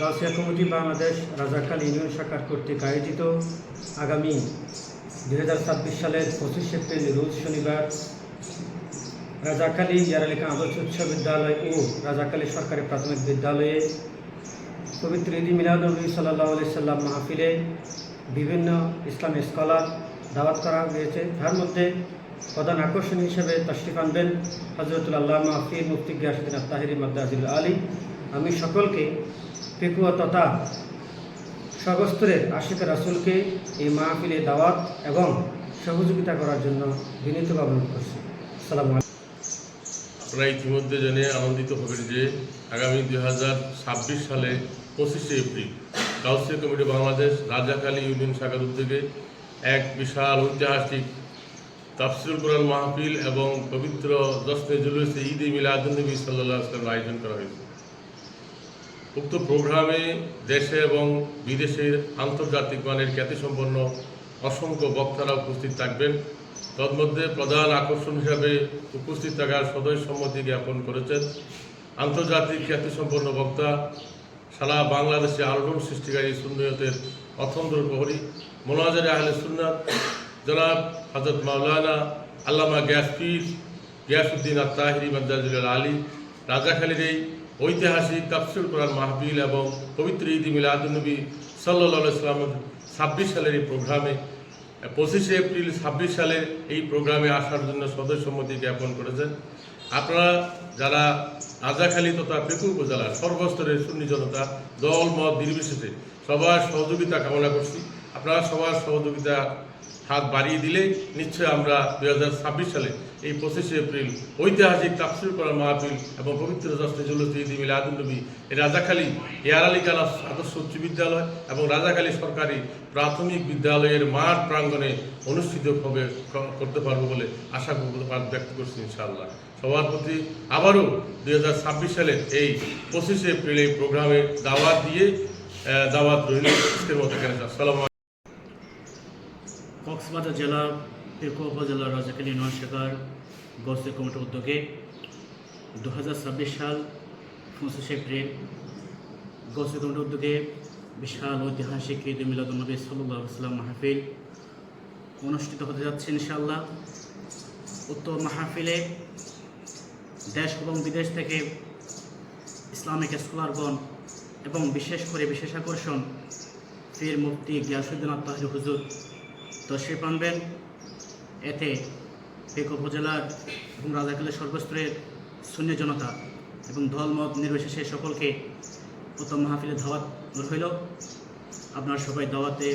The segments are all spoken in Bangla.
গাউসিয়া কমিটি বাংলাদেশ রাজাকাল ইউনিয়ন শাখার কর্তৃক আয়োজিত আগামী দুই হাজার ছাব্বিশ সালের পঁচিশ এপ্রিল, রোজ শনিবার, রাজাকালী ইয়ারালিকা আদর্শ উচ্চ বিদ্যালয় ও রাজাকালী সরকারি প্রাথমিক বিদ্যালয়ে পবিত্র ঈদ মিলাদুলনবী সাল্লাহ আলি সাল্লাম মাহফিলে বিভিন্ন ইসলামী স্কলার দাওয়াত করা হয়েছে। তার মধ্যে প্রধান আকর্ষণ হিসেবে তশরিফ আনবেন হজরতুল আল্লাহ মাহফির মুফতি গিয়াসুদ্দিন আত্তাহিরি আলী। আমি সকলকে পেকুয়া তথা সর্বস্তরের আশিক রাসুলকে এই মাহফিলে দাওয়াত এবং সহযোগিতা করার জন্য বিনীতভাবে অনুরোধ করছি। সালাম আপনারা ইতিমধ্যে জেনে আনন্দিত হবেন যে আগামী দুই হাজার ছাব্বিশ সালে পঁচিশে April council committee Bangladesh Rajakhali union শাখার উদ্যোগে এক বিশাল ঐতিহাসিক তাফসিল কোরআন মাহফিল এবং পবিত্র দশনে জুলুসে ঈদ এ মিলাদুলনবী সাল্লাহ আসলামের আয়োজন করা হয়েছে। উক্ত প্রোগ্রামে দেশে এবং বিদেশের আন্তর্জাতিক মানের খ্যাতিসম্পন্ন অসংখ্য বক্তারা উপস্থিত থাকবেন। তন্মধ্যে প্রধান আকর্ষণ হিসাবে উপস্থিত থাকার সদয় সম্মতি জ্ঞাপন করেছেন আন্তর্জাতিক খ্যাতিসম্পন্ন বক্তা সারা বাংলাদেশে আলোড়ন সৃষ্টিকারী সুন্নিয়তের অথন্দ্র প্রহরী মোনাজারে আহলে সুন্নাত, জনাব হজরত মাওলানা আল্লামা গ্যাসপীর গিয়াসুদ্দিন আত্মাহিরি মাদ্দাজুল আলী, রাজাখালীর এই ঐতিহাসিক তাফসিল কোরআন মাহবিল এবং পবিত্র ঈদ মিলাদুলনবী সাল্লাহ ইসলামের ছাব্বিশ সালের এই প্রোগ্রামে, পঁচিশে এপ্রিল ছাব্বিশ সালে এই প্রোগ্রামে আসার জন্য সদস্য সম্মতি জ্ঞাপন করেছেন। আপনারা যারা রাজাখালী তথা পেকুর উপজেলার সর্বস্তরের সুন্নি জনতা, দল, মত, নির্বিশেষে সবার সহযোগিতা কামনা করছি। আপনারা সবার সহযোগিতা হাত বাড়িয়ে দিলে নিশ্চয়ই আমরা দুই হাজার ছাব্বিশ সালে এই পঁচিশে এপ্রিল ঐতিহাসিক তাফসির করার মাহফিল এবং পবিত্র দশটি জুলুস ঈদ মিলাদুলনবী রাজাখালী এয়ার আলী কালা আদর্শ উচ্চ বিদ্যালয় এবং রাজাখালী সরকারি প্রাথমিক বিদ্যালয়ের মাঠ প্রাঙ্গণে অনুষ্ঠিত হবে করতে পারব বলে আশা ব্যক্ত করছি ইনশাআল্লাহ। সবার প্রতি আবারও দুই হাজার ছাব্বিশ সালের এই পঁচিশে এপ্রিল এই প্রোগ্রামে দাওয়াত দিয়ে দাওয়াত রইল। মতো এখানে আসসালামু কক্সবাজার জেলা পেকো উপজেলার রাজাকালী ইউনিয়ন শাখার গস্তের কমিটির উদ্যোগে দু হাজার ছাব্বিশ সাল পঁচিশে এপ্রিল গস্তের কমিটির উদ্যোগে বিশাল ঐতিহাসিক ঈদ মিলাদুলনবী সাল্লাহ ইসলাম মাহফিল অনুষ্ঠিত হতে যাচ্ছে ইনশাআল্লাহ। উত্তর মাহফিলে দেশ এবং বিদেশ থেকে ইসলামিক স্কলারগণ এবং বিশেষ করে বিশেষ আকর্ষণ ফির মুফতি গিয়াসুদ্দিন আত্মাহির হুজুর তশরিফ আনবেন। এতে পেক উপজেলার এবং রাজাকালের সর্বস্তরের শূন্য জনতা এবং দলমত নির্বিশেষে সকলকে উত্তম মাহফিলে দাওয়াত রইল আপনার সবাই দাওয়াতে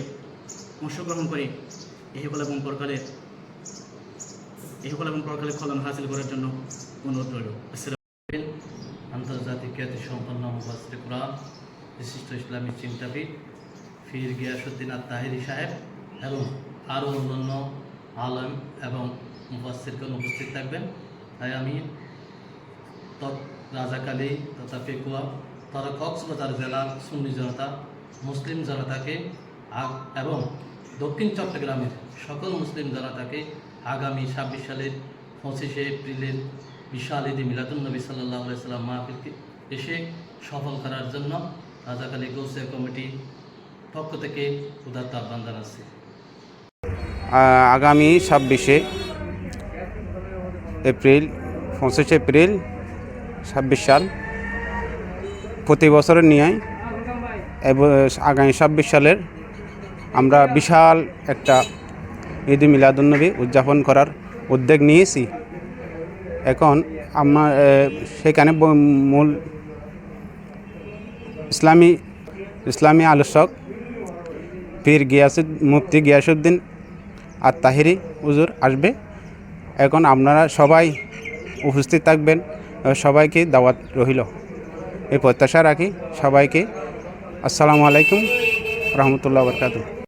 অংশগ্রহণ করে এহকল এবং পরকালের এহকল এবং পরকালের কলম হাসিল করার জন্য অনুরোধ রইল। আন্তর্জাতিক খ্যাতি সম্পন্ন কোরআন, বিশিষ্ট ইসলামী চিন্তাবিদ ফির গিয়াসুদ্দিন আর তাহিরি সাহেব এবং আরও অন্যান্য আলম এবং মুফাসিরগণ উপস্থিত থাকবেন। তাই আমি রাজাকালী তথা পেকুয়া তথা কক্সবাজার জেলার সুন্নি জনতা, মুসলিম জনতাকে এবং দক্ষিণ চট্টগ্রামের সকল মুসলিম জনতাকে আগামী ছাব্বিশ সালের পঁচিশে এপ্রিলের বিশাল ঈদে মিলাদুলনবী সাল্লাহ সাল্লাম মাহফিলকে এসে সফল করার জন্য রাজাকালী গৌসিয়া কমিটি পক্ষ থেকে উদাত্ত আহ্বান জানাচ্ছি। আগামী ছাব্বিশে এপ্রিল, পঁচিশে এপ্রিল, ছাব্বিশ সাল, প্রতি বছরের নিয়ে আগামী ছাব্বিশ সালের আমরা বিশাল একটা ঈদ মিলাদুন্নবী উদযাপন করার উদ্যোগ নিয়েছি। এখন আমরা সেখানে মূল ইসলামী ইসলামী আলোচক পীর গিয়াসুদ, মুফতি গিয়াসুদ্দিন আর তাহেরি উজুর আসবে। এখন আপনারা সবাই উপস্থিত থাকবেন, সবাইকে দাওয়াত রহিল এই প্রত্যাশা রাখি সবাইকে। আসসালামু আলাইকুম রহমতুল্লাহ বরকাতুহ।